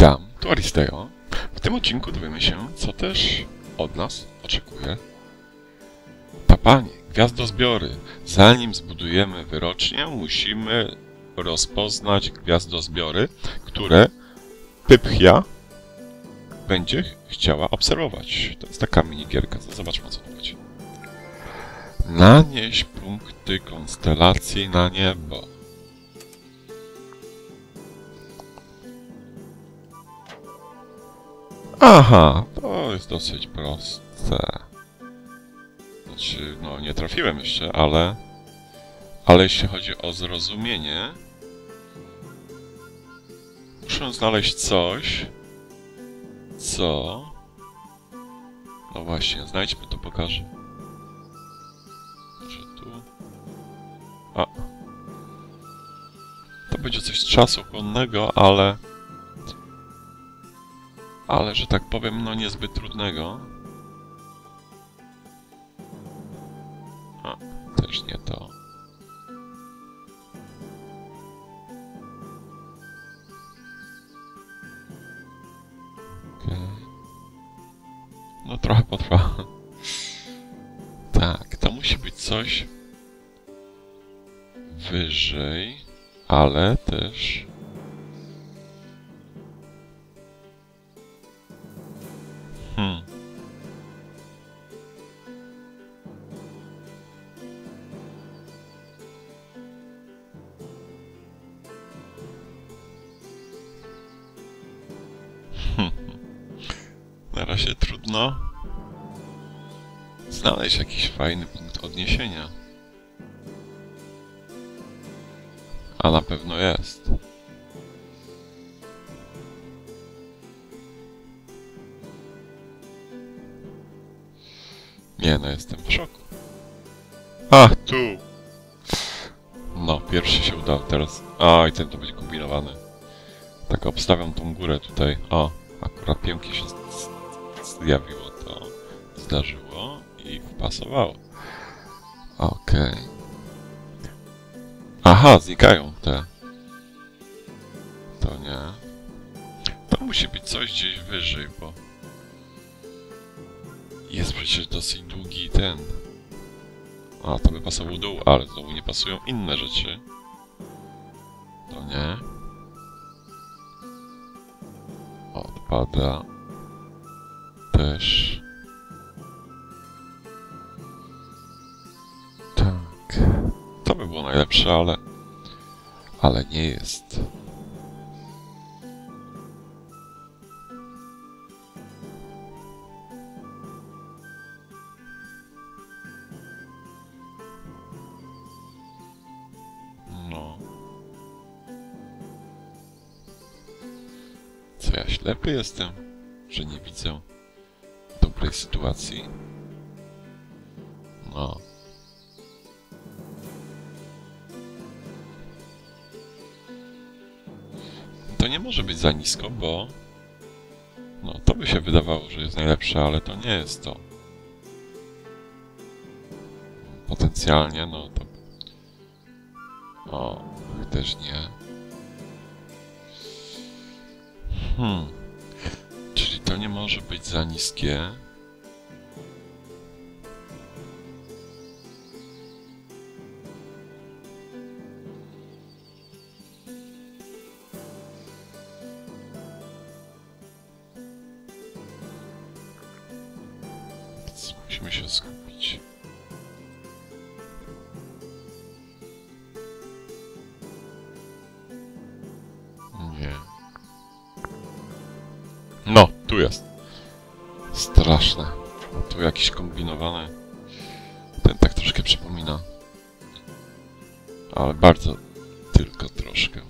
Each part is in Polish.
Witam, tu Aristeo. W tym odcinku dowiemy się, co też od nas oczekuje Papanie, gwiazdozbiory. Zanim zbudujemy wyrocznię, musimy rozpoznać gwiazdozbiory, które Pypchia będzie chciała obserwować. To jest taka minigierka. Zobaczmy, co tu chodzi. Nanieś punkty konstelacji na niebo. Aha, to jest dosyć proste. Znaczy, no nie trafiłem jeszcze, ale... Ale jeśli chodzi o zrozumienie... Muszę znaleźć coś, co... No właśnie, znajdźmy to, pokażę. Może tu... A. To będzie coś czasochłonnego, ale... Ale, że tak powiem, no niezbyt trudnego. A, też nie to. No trochę potrwa. Tak, to musi być coś wyżej, ale też... Na razie trudno znaleźć jakiś fajny punkt odniesienia. A na pewno jest. Nie no, jestem w szoku. Ach, tu! No, pierwszy się udał, teraz... A, i ten to będzie kombinowany. Tak obstawiam tą górę tutaj. O, akurat pięknie się zjawiło to. Zdarzyło i wpasowało. Okej. Aha, znikają te. To nie. To musi być coś gdzieś wyżej, bo... Jest przecież dosyć długi ten. A, to by pasował dół, ale znowu nie pasują inne rzeczy. To nie. Odpada. Też. Tak. To by było najlepsze, ale... Ale nie jest. No. Ja ślepy jestem, że nie widzę dobrej sytuacji? No. To nie może być za nisko, bo... No, to by się wydawało, że jest najlepsze, ale to nie jest to. Potencjalnie, no to... O, też nie. Hmm. Czyli to nie może być za niskie. Musimy się skupić. Nie. No, tu jest. Straszne. Tu jakiś kombinowany. Ten tak troszkę przypomina. Ale bardzo tylko troszkę.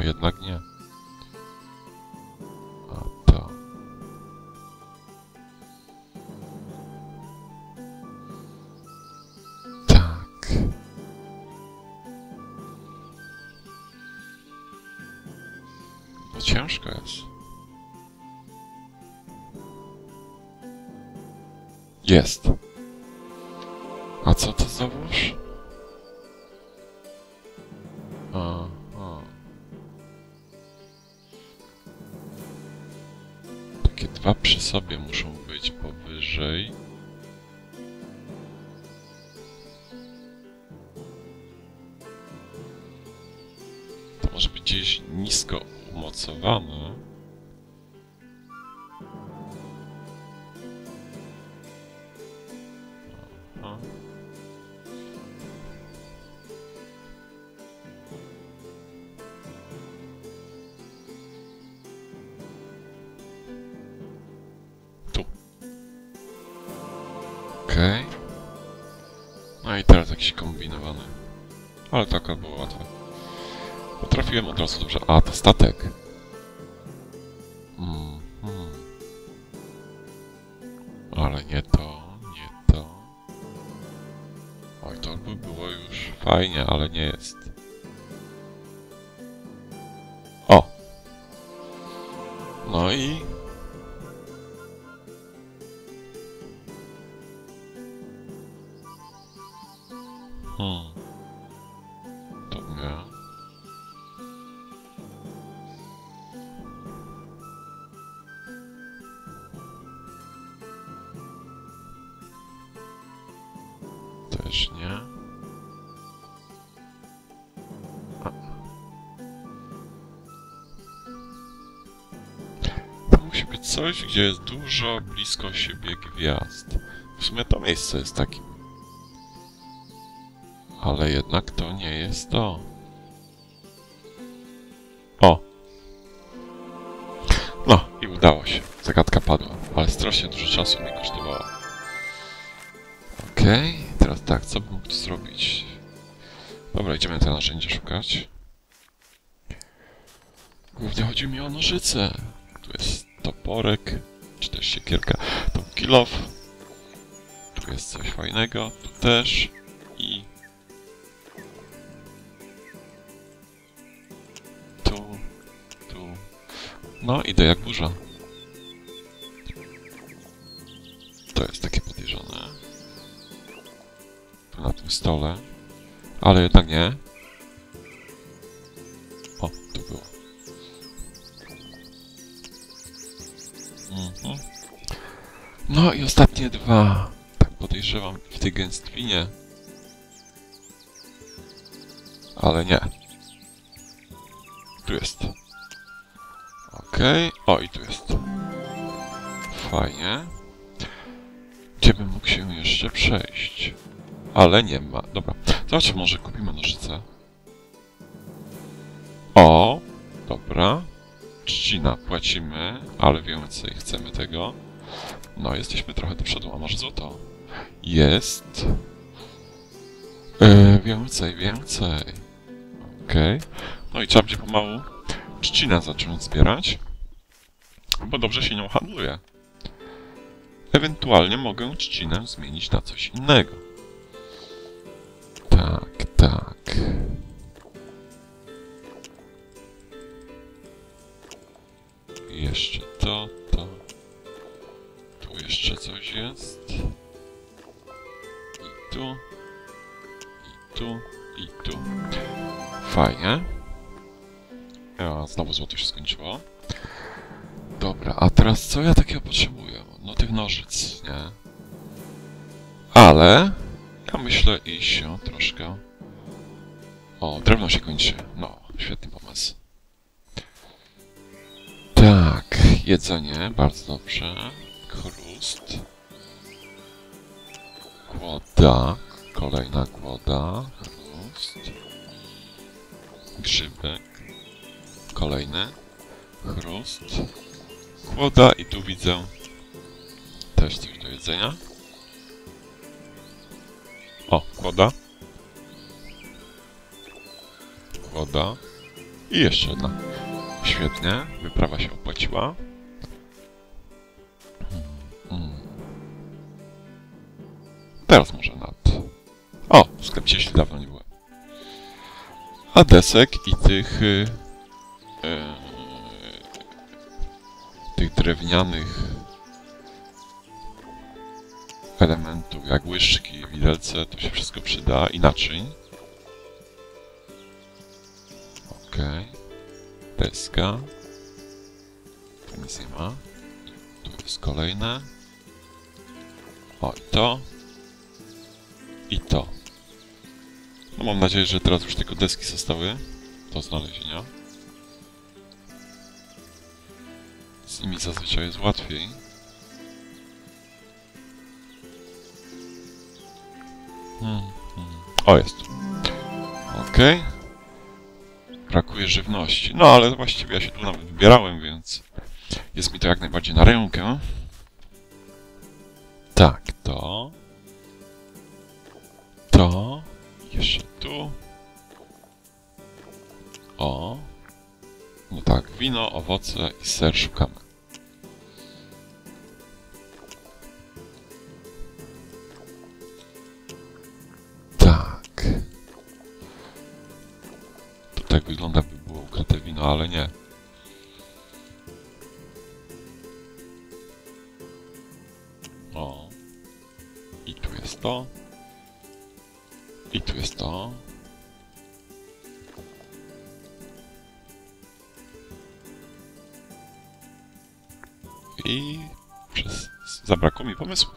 но я на огне. А, так. Зачем? Есть. А что ты зовешь? А. sobie muszą być powyżej. To może być gdzieś nisko umocowane. Okej. No i teraz jakiś kombinowany. Ale tak było łatwe. Potrafiłem od razu dobrze. A, to statek. Mhm. Ale nie to, nie to. Oj, to by było już fajnie, ale coś, gdzie jest dużo blisko siebie gwiazd. W sumie to miejsce jest takim. Ale jednak to nie jest to. O! No, i udało się. Zagadka padła, ale strasznie dużo czasu mi kosztowała. Okej, teraz tak, co bym mógł zrobić? Dobra, idziemy te narzędzie szukać. Głównie chodzi mi o nożyce. Toporek, czy też siekierka. To kill off. Tu jest coś fajnego, tu też. I... Tu, tu. No, idę jak burza. To jest takie podejrzane. Tu na tym stole. Ale jednak nie. O, tu było. No i ostatnie dwa. Tak podejrzewam w tej gęstwinie. Ale nie. Tu jest. Okej. O, i tu jest. Fajnie. Gdzie bym mógł się jeszcze przejść? Ale nie ma. Dobra. Zobaczmy, może kupimy nożyce. O! Dobra. Trzcina. Płacimy, ale więcej chcemy tego. No, jesteśmy trochę do przodu. A może złoto? Jest. Yy, więcej, więcej. Okej. No i trzeba będzie pomału trzcinę zacząć zbierać. Bo dobrze się nią handluje. Ewentualnie mogę trzcinę zmienić na coś innego. Tak. Fajnie. Ja, znowu złoto się skończyło. Dobra, a teraz co ja takiego potrzebuję? No tych nożyc, nie? Ale ja myślę iść się troszkę... O, drewno się kończy. No, świetny pomysł. Tak, jedzenie, bardzo dobrze. Chrust. Głoda, kolejna głoda. Grzybek. Kolejny. Chrust. Głoda i tu widzę też coś do jedzenia. O, woda. Woda. I jeszcze jedna. Świetnie, wyprawa się opłaciła. Mm. Teraz może nad... O, w sklepie jeśli dawno nie byłem. A desek i tych... y, y, tych drewnianych elementów jak łyżki, widelce, to się wszystko przyda i naczyń. Okej. Deska. Tu nic nie ma. Tu jest kolejne. O, i to. I to. No mam nadzieję, że teraz już tylko deski zostały do znalezienia. Z nimi zazwyczaj jest łatwiej. Hmm, hmm. O, jest. Okej. Brakuje żywności. No, ale właściwie ja się tu nawet wybierałem, więc jest mi to jak najbardziej na rękę. Tak, to. To. Jeszcze tu. O. No tak, wino, owoce i ser szukamy. Tak. To tak wygląda, by było ukryte wino, ale nie. O. I tu jest to. Przez... zabrakło mi pomysłów.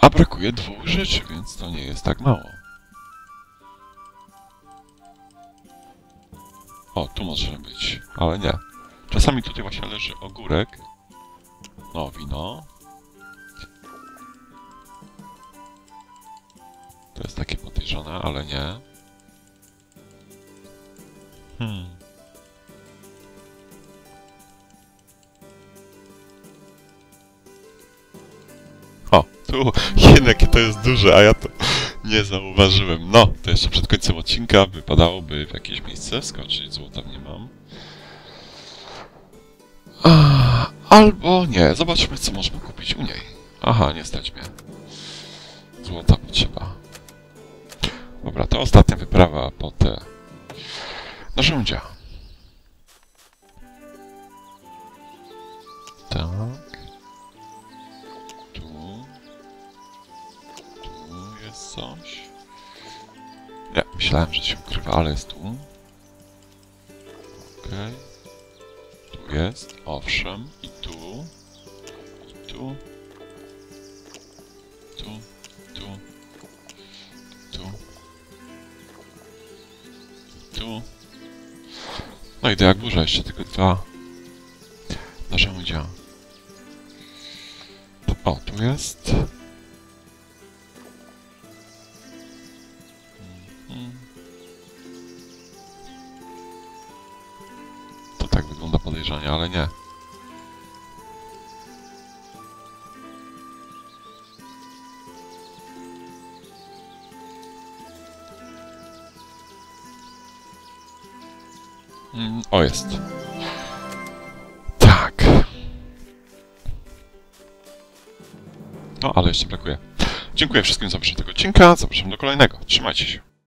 A brakuje dwóch rzeczy, więc to nie jest tak mało. O, tu może być, ale nie. Czasami tutaj właśnie leży ogórek. No, wino. To jest takie podejrzane, ale nie. Hmm. O, tu jakie to jest duże, a ja to nie zauważyłem. No, to jeszcze przed końcem odcinka wypadałoby w jakieś miejsce skoczyć. Złota nie mam. Albo nie. Zobaczmy, co można kupić u niej. Aha, nie stać mnie. Złota potrzeba. Dobra, to ostatnia wyprawa po te narzędzia. Tak. Coś. Nie, myślałem, że się ukrywa, ale jest tu. Okej. Tu jest, owszem. I tu. I tu. Tu. Tu. Tu. Tu. No i to jak burza, jeszcze tylko dwa narzędzia. O, tu jest. Podejrzanie, ale nie. Mm, O, jest. Tak. No, ale jeszcze brakuje. Dziękuję wszystkim za obejrzenie tego odcinka. Zapraszam do kolejnego. Trzymajcie się.